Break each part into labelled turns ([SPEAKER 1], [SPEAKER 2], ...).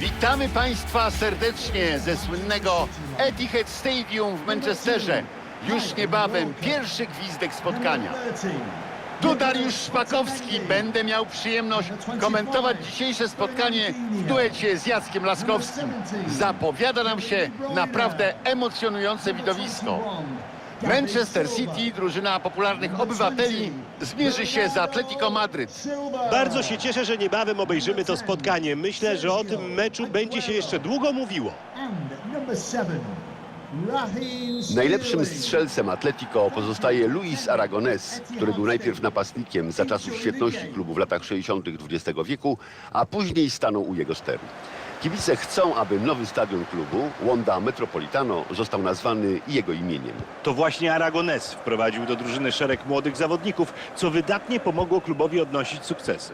[SPEAKER 1] Witamy Państwa serdecznie ze słynnego Etihad Stadium w Manchesterze. Już niebawem pierwszy gwizdek spotkania. Tu Dariusz Szpakowski. Będę miał przyjemność komentować dzisiejsze spotkanie w duecie z Jackiem Laskowskim. Zapowiada nam się naprawdę emocjonujące widowisko. Manchester City, drużyna popularnych obywateli, zmierzy się z Atletico Madryt.
[SPEAKER 2] Bardzo się cieszę, że niebawem obejrzymy to spotkanie. Myślę, że o tym meczu będzie się jeszcze długo mówiło.
[SPEAKER 3] Najlepszym strzelcem Atletico pozostaje Luis Aragonés, który był najpierw napastnikiem za czasów świetności klubu w latach 60. XX wieku, a później stanął u jego steru. Kibice chcą, aby nowy stadion klubu, Wanda Metropolitano, został nazwany jego imieniem.
[SPEAKER 2] To właśnie Aragones wprowadził do drużyny szereg młodych zawodników, co wydatnie pomogło klubowi odnosić sukcesy.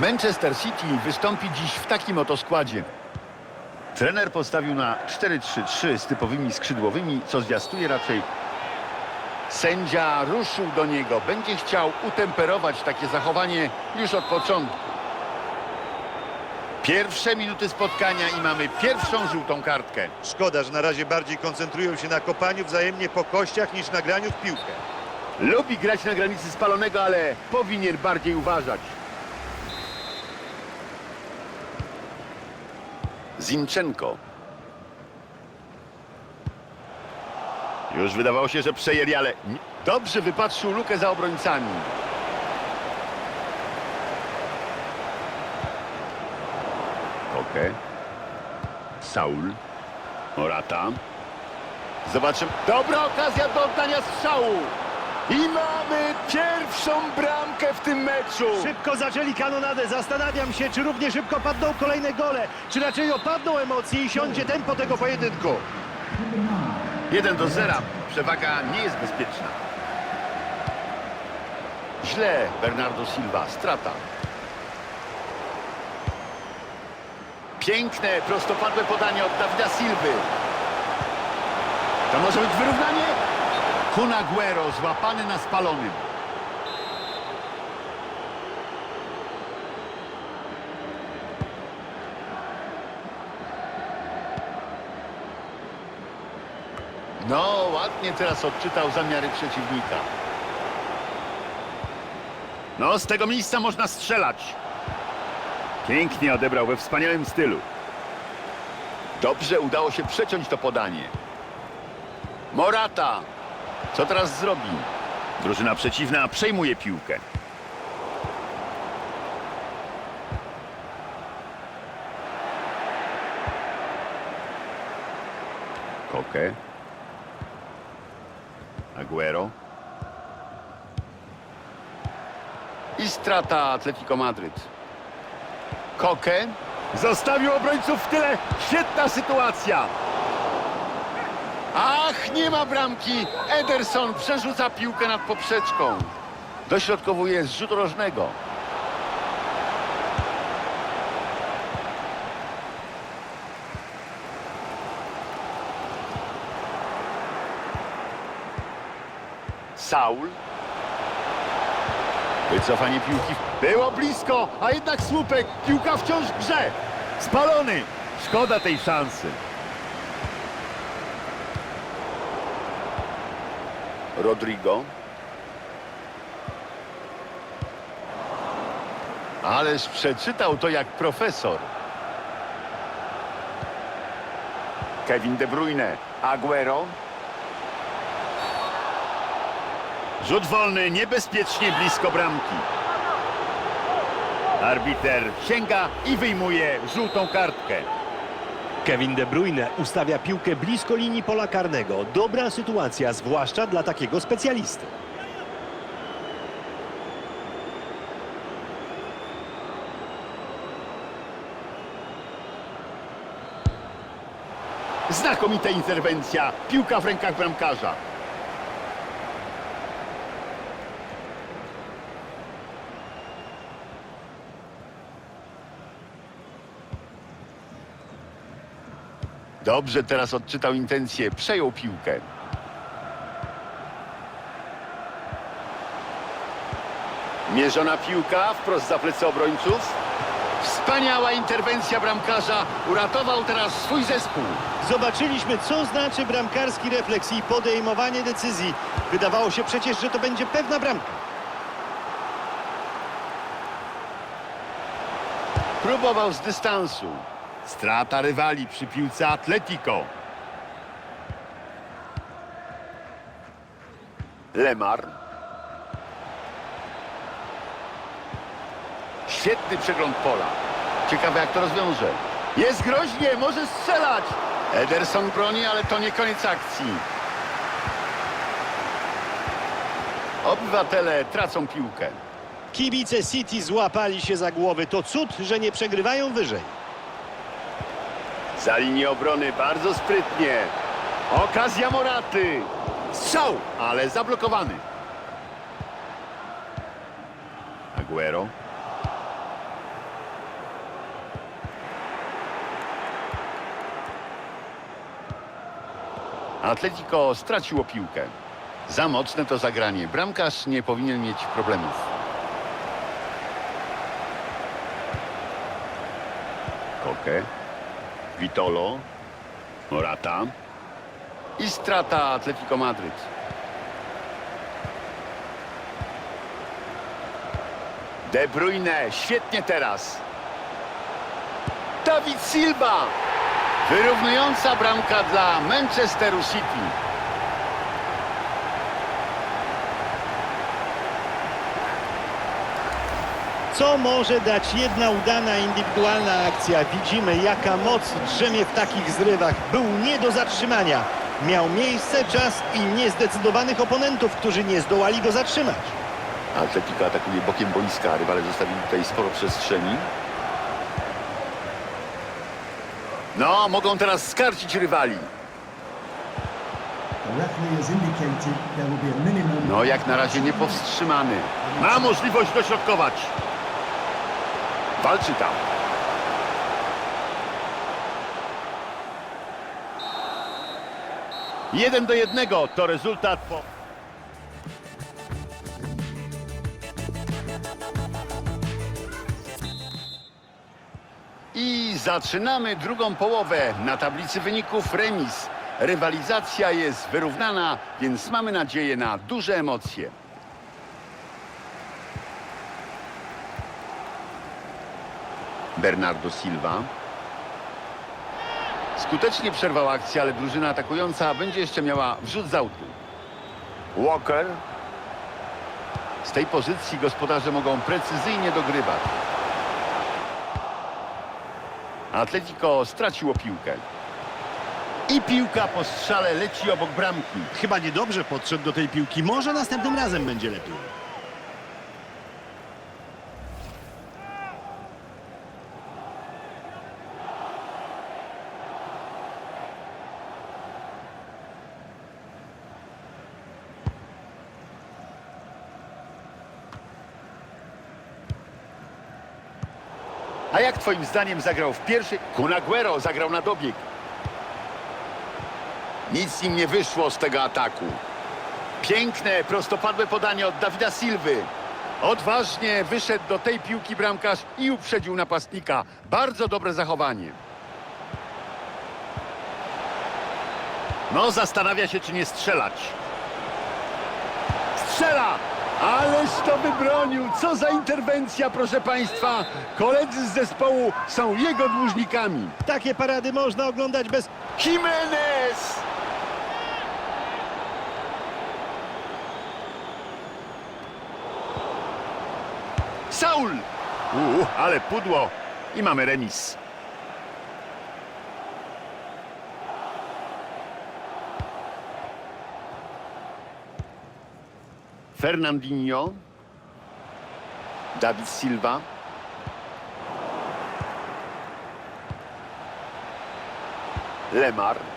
[SPEAKER 1] Manchester City wystąpi dziś w takim oto składzie. Trener postawił na 4-3-3 z typowymi skrzydłowymi, co zwiastuje raczej sędzia ruszył do niego. Będzie chciał utemperować takie zachowanie już od początku. Pierwsze minuty spotkania i mamy pierwszą żółtą kartkę.
[SPEAKER 2] Szkoda, że na razie bardziej koncentrują się na kopaniu wzajemnie po kościach niż na graniu w piłkę.
[SPEAKER 1] Lubi grać na granicy spalonego, ale powinien bardziej uważać. Zinchenko. Już wydawało się, że przejęli, ale dobrze wypatrzył lukę za obrońcami. Koke. Saul. Morata. Zobaczymy. Dobra okazja do oddania strzału. I mamy pierwszą bramkę w tym meczu.
[SPEAKER 2] Szybko zaczęli kanonadę. Zastanawiam się, czy równie szybko padną kolejne gole, czy raczej opadną emocje i siądzie tempo tego pojedynku.
[SPEAKER 1] 1 do 0. Przewaga nie jest bezpieczna. Źle Bernardo Silva. Strata. Piękne, prostopadłe podanie od Dawida Silwy. To może być wyrównanie? Kun Aguero złapany na spalonym. No, ładnie teraz odczytał zamiary przeciwnika. No, z tego miejsca można strzelać. Pięknie odebrał we wspaniałym stylu. Dobrze udało się przeciąć to podanie. Morata. Co teraz zrobi? Drużyna przeciwna przejmuje piłkę. Koke. Aguero. I strata Atletico Madryt. Koke. Zostawił obrońców w tyle. Świetna sytuacja. Ach, nie ma bramki. Ederson przerzuca piłkę nad poprzeczką. Dośrodkowuje z rzutu rożnego. Saul. Wycofanie piłki. Było blisko, a jednak słupek. Piłka wciąż grze. Spalony. Szkoda tej szansy. Rodrigo. Ależ przeczytał to jak profesor. Kevin De Bruyne. Aguero. Rzut wolny, niebezpiecznie blisko bramki. Arbiter sięga i wyjmuje żółtą kartkę.
[SPEAKER 2] Kevin De Bruyne ustawia piłkę blisko linii pola karnego. Dobra sytuacja, zwłaszcza dla takiego specjalisty.
[SPEAKER 1] Znakomita interwencja. Piłka w rękach bramkarza. Dobrze teraz odczytał intencję. Przejął piłkę. Mierzona piłka wprost za plecy obrońców. Wspaniała interwencja bramkarza. Uratował teraz swój zespół.
[SPEAKER 2] Zobaczyliśmy, co znaczy bramkarski refleks i podejmowanie decyzji. Wydawało się przecież, że to będzie pewna bramka.
[SPEAKER 1] Próbował z dystansu. Strata rywali przy piłce Atletico. Lemar. Świetny przegląd pola. Ciekawe jak to rozwiąże. Jest groźnie, może strzelać. Ederson broni, ale to nie koniec akcji. Obywatele tracą piłkę.
[SPEAKER 2] Kibice City złapali się za głowy. To cud, że nie przegrywają wyżej.
[SPEAKER 1] Za linię obrony bardzo sprytnie. Okazja Moraty. Strzał, ale zablokowany. Aguero. Atletico straciło piłkę. Za mocne to zagranie. Bramkarz nie powinien mieć problemów. Koke. Vitolo, Morata i strata Atletico Madryt. De Bruyne, świetnie teraz. Dawid Silva. Wyrównująca bramka dla Manchesteru City.
[SPEAKER 2] Co może dać jedna udana indywidualna akcja? Widzimy, jaka moc drzemie w takich zrywach. Był nie do zatrzymania. Miał miejsce, czas i niezdecydowanych oponentów, którzy nie zdołali go zatrzymać.
[SPEAKER 3] Atletico atakuje bokiem boiska, rywale zostawili tutaj sporo przestrzeni.
[SPEAKER 1] No, mogą teraz skarcić rywali. No, jak na razie niepowstrzymany. Ma możliwość dośrodkować. Walczy tam. Jeden do jednego to rezultat po... I zaczynamy drugą połowę. Na tablicy wyników remis. Rywalizacja jest wyrównana, więc mamy nadzieję na duże emocje. Bernardo Silva. Skutecznie przerwał akcję, ale drużyna atakująca będzie jeszcze miała wrzut z autu. Walker. Z tej pozycji gospodarze mogą precyzyjnie dogrywać. Atletico straciło piłkę. I piłka po strzale leci obok bramki.
[SPEAKER 2] Chyba niedobrze podszedł do tej piłki. Może następnym razem będzie lepiej.
[SPEAKER 1] A jak twoim zdaniem zagrał w pierwszej? Kunaguero zagrał na dobieg. Nic im nie wyszło z tego ataku. Piękne, prostopadłe podanie od Dawida Silwy. Odważnie wyszedł do tej piłki bramkarz i uprzedził napastnika. Bardzo dobre zachowanie. No, zastanawia się, czy nie strzelać. Strzela! Ależ to wybronił! Co za interwencja, proszę Państwa! Koledzy z zespołu są jego dłużnikami.
[SPEAKER 2] Takie parady można oglądać bez...
[SPEAKER 1] Jimenez! Saul! Uuu, ale pudło. I mamy remis. Fernandinho. David Silva. Lemar.